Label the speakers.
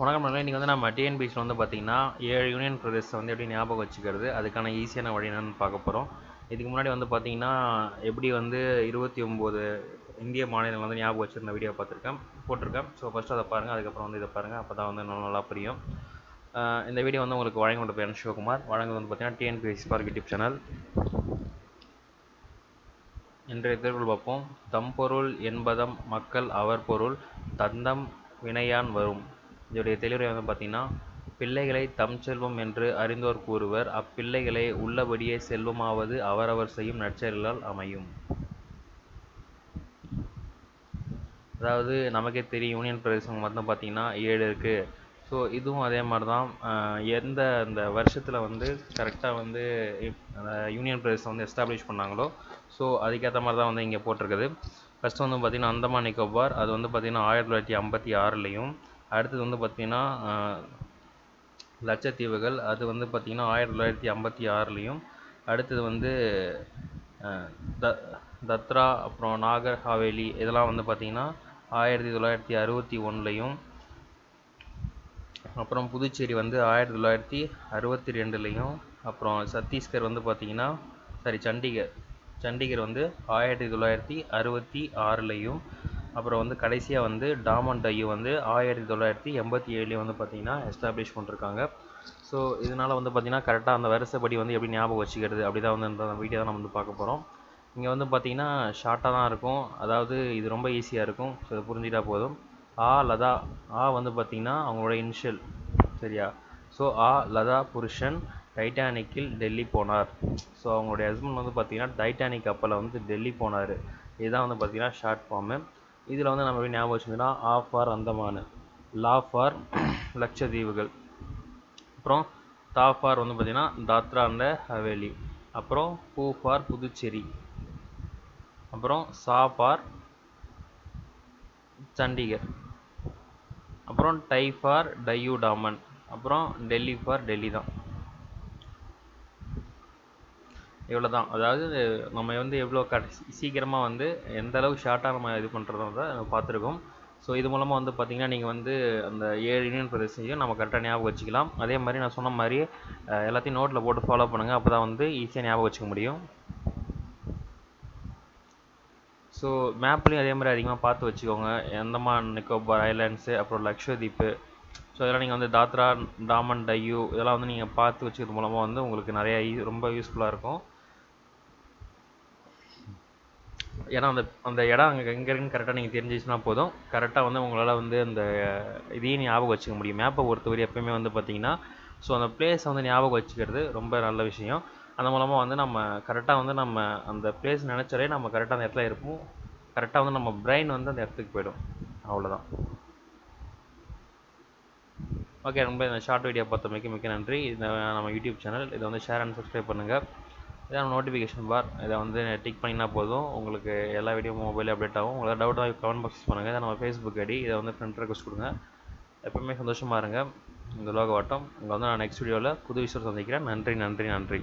Speaker 1: வணக்கம் நண்பர்களே. இன்றைக்கி வந்து நம்ம டிஎன்பிஎஸ்சியில் வந்து பார்த்திங்கன்னா ஏழு யூனியன் பிரதேசத்தை வந்து எப்படி ஞாபகம் வச்சுக்கிறது அதுக்கான ஈஸியான வழி என்னன்னு பார்க்க போகிறோம் இதுக்கு முன்னாடி வந்து பார்த்திங்கன்னா எப்படி வந்து இருபத்தி ஒம்பது இந்திய மாநிலங்கள் வந்து ஞாபகம் வச்சுருந்த வீடியோ பார்த்துருக்கேன் போட்டிருக்கேன். ஸோ ஃபஸ்ட்டு அதை பாருங்கள் அதுக்கப்புறம் வந்து இதை பாருங்கள் அப்போ தான் வந்து இன்னும் நல்லா புரியும். இந்த வீடியோ வந்து உங்களுக்கு வழங்கி கொண்ட பேர் சிவகுமார். வழங்குவது வந்து பார்த்திங்கன்னா டிஎன்பிஎஸ்சி பார்க் யூடியூப் சேனல் இன்றைய தேர்வில் பார்ப்போம். தம்பொருள் என்பதம் மக்கள் அவர் பொருள் தந்தம் வினையான் வரும். இதோடைய தெளிவுரை வந்து பார்த்தீங்கன்னா பிள்ளைகளை தம் செல்வம் என்று அறிந்தோர் கூறுவர். அப்பிள்ளைகளை உள்ளபடியே செல்வமாவது அவரவர் செய்யும் நற்செயல்களால் அமையும். அதாவது நமக்கே தெரியும் யூனியன் பிரதேசம் மட்டும் பார்த்தீங்கன்னா ஏழு இருக்குது ஸோ இதுவும் அதே மாதிரி தான் எந்த அந்த வருஷத்தில் வந்து கரெக்டாக வந்து யூனியன் பிரதேசம் வந்து எஸ்டாப்ளிஷ் பண்ணாங்களோ ஸோ அதுக்கேற்ற மாதிரி தான் வந்து இங்கே போட்டிருக்குது. ஃபஸ்ட்டு வந்து பார்த்திங்கன்னா அந்தமான் நிக்கோபார். அது வந்து பார்த்திங்கன்னா ஆயிரத்தி தொள்ளாயிரத்தி ஐம்பத்தி ஆறுலேயும் அடுத்தது வந்து பார்த்திங்கன்னா லட்சத்தீவுகள். அது வந்து பார்த்திங்கன்னா ஆயிரத்தி தொள்ளாயிரத்தி ஐம்பத்தி ஆறுலேயும். அடுத்தது வந்து த தத்ரா அப்புறம் நாகர் ஹாவேலி இதெல்லாம் வந்து பார்த்திங்கன்னா ஆயிரத்தி தொள்ளாயிரத்தி அறுபத்தி ஒன்றுலையும் அப்புறம் புதுச்சேரி வந்து ஆயிரத்தி தொள்ளாயிரத்தி அறுபத்தி ரெண்டுலேயும். அப்புறம் சத்தீஸ்கர் வந்து பார்த்திங்கன்னா சாரி சண்டிகர். சண்டிகர் வந்து ஆயிரத்தி தொள்ளாயிரத்தி அறுபத்தி ஆறுலேயும். அப்புறம் வந்து கடைசியாக வந்து டாமன் டையூ வந்து ஆயிரத்தி தொள்ளாயிரத்தி எண்பத்தி ஏழுலேயும் வந்து பார்த்திங்கன்னா எஸ்டாப்ளிஷ் பண்ணிருக்காங்க. ஸோ இதனால் வந்து பார்த்திங்கன்னா கரெக்டாக அந்த வருஷப்படி வந்து எப்படி ஞாபகம் வச்சுக்கிறது அப்படி தான் வந்து இந்த வீடியோ தான் நம்ம வந்து பார்க்க போகிறோம் இங்கே வந்து பார்த்திங்கன்னா ஷார்ட்டாக தான் இருக்கும். அதாவது இது ரொம்ப ஈஸியாக இருக்கும். ஸோ இதை புரிஞ்சிட்டா போதும். ஆ லதா. ஆ வந்து பார்த்திங்கன்னா அவங்களோட இனிஷியல் சரியா? ஸோ ஆ லதா புருஷன் டைட்டானிக்கில் டெல்லி போனார். ஸோ அவங்களுடைய ஹஸ்பண்ட் வந்து பார்த்திங்கன்னா டைட்டானிக் கப்பலில் வந்து டெல்லி போனார். இதுதான் வந்து பார்த்திங்கன்னா ஷார்ட் ஃபார்மு இதில் வந்து நம்ம எப்படி ஞாபகம் வச்சுக்கணும்னா ஆ ஃபார் அந்தமான் லா ஃபார் லட்சத்தீவுகள். அப்புறம் தா ஃபார் வந்து பார்த்திங்கன்னா தாத்ரா அண்ட் ஹவேலி. அப்புறம் பூ ஃபார் புதுச்சேரி. அப்புறம் சா ஃபார் சண்டிகர். அப்புறம் டை ஃபார் டையூ டாமன் அப்புறம் டெல்லி ஃபார் டெல்லி தான் இவ்வளோ தான் அதாவது நம்ம வந்து எவ்வளோ கடைசி சீக்கிரமாக வந்து எந்த அளவுக்கு ஷார்ட்டாக நம்ம இது பண்ணுறத பார்த்துருக்கோம். ஸோ இது மூலமாக வந்து பார்த்திங்கன்னா நீங்கள் வந்து அந்த ஏழு யூனியன் பிரதேசத்தையும் நம்ம கரெக்டாக ஞாபகம் வச்சுக்கலாம். அதே மாதிரி நான் சொன்ன மாதிரி எல்லாத்தையும் நோட்டில் போட்டு ஃபாலோ பண்ணுங்கள் அப்போ தான் வந்து ஈஸியாக ஞாபகம் வச்சுக்க முடியும். ஸோ மேப்லேயும் அதே மாதிரி அதிகமாக பார்த்து வச்சுக்கோங்க. அந்தமான் நிக்கோபார் ஐலாண்ட்ஸு அப்புறம் லக்ஷதீப்பு ஸோ இதெல்லாம் நீங்கள் வந்து தாத்ரா டாமன் டையூ இதெல்லாம் வந்து நீங்கள் பார்த்து வச்சுக்கிறது மூலமாக வந்து உங்களுக்கு நிறைய ரொம்ப யூஸ்ஃபுல்லாக இருக்கும். ஏன்னா அந்த அந்த இடம் அங்கே எங்கே இருக்குன்னு கரெக்டாக நீங்கள் தெரிஞ்சிச்சுன்னா போதும். கரெக்டாக வந்து உங்களால் வந்து அந்த இதையும் ஞாபகம் வச்சுக்க முடியும். மேப்பை பொறுத்தவரை எப்பயுமே வந்து பார்த்தீங்கன்னா ஸோ அந்த பிளேஸை வந்து ஞாபகம் வச்சுக்கிறது ரொம்ப நல்ல விஷயம். அந்த மூலமாக வந்து நம்ம கரெக்டாக வந்து நம்ம அந்த பிளேஸ் நினச்சாலே நம்ம கரெக்டாக அந்த இடத்துல இருப்போம். கரெக்டாக வந்து நம்ம பிரெயின் வந்து அந்த இடத்துக்கு போயிடும். அவ்வளோதான் ஓகே ரொம்ப இந்த ஷார்ட் வீடியோ பார்த்தமைக்கு மிக்க நன்றி. இந்த நம்ம யூடியூப் சேனல் இதை வந்து ஷேர் அண்ட் சப்ஸ்கிரைப் பண்ணுங்கள் இதான் நோட்டிஃபிகேஷன் பார் இதை வந்து டிக் பண்ணினா போதும். உங்களுக்கு எல்லா வீடியோ மொபைல் அப்டேட் ஆகும். உங்களுக்கு டவுட் கமெண்ட் பாக்ஸ் பண்ணுங்கள் இதை நம்ம ஃபேஸ்புக் ஐடி இதை வந்து ஃப்ரெண்ட் ரெக்வஸ்ட் கொடுங்க. எப்பவுமே சந்தோஷமாக இருங்க. இந்த லோக வட்டம் உங்களை வந்து நான் நெக்ஸ்ட் வீடியோவில் புது விஷயம் சந்திக்கிறேன். நன்றி நன்றி நன்றி.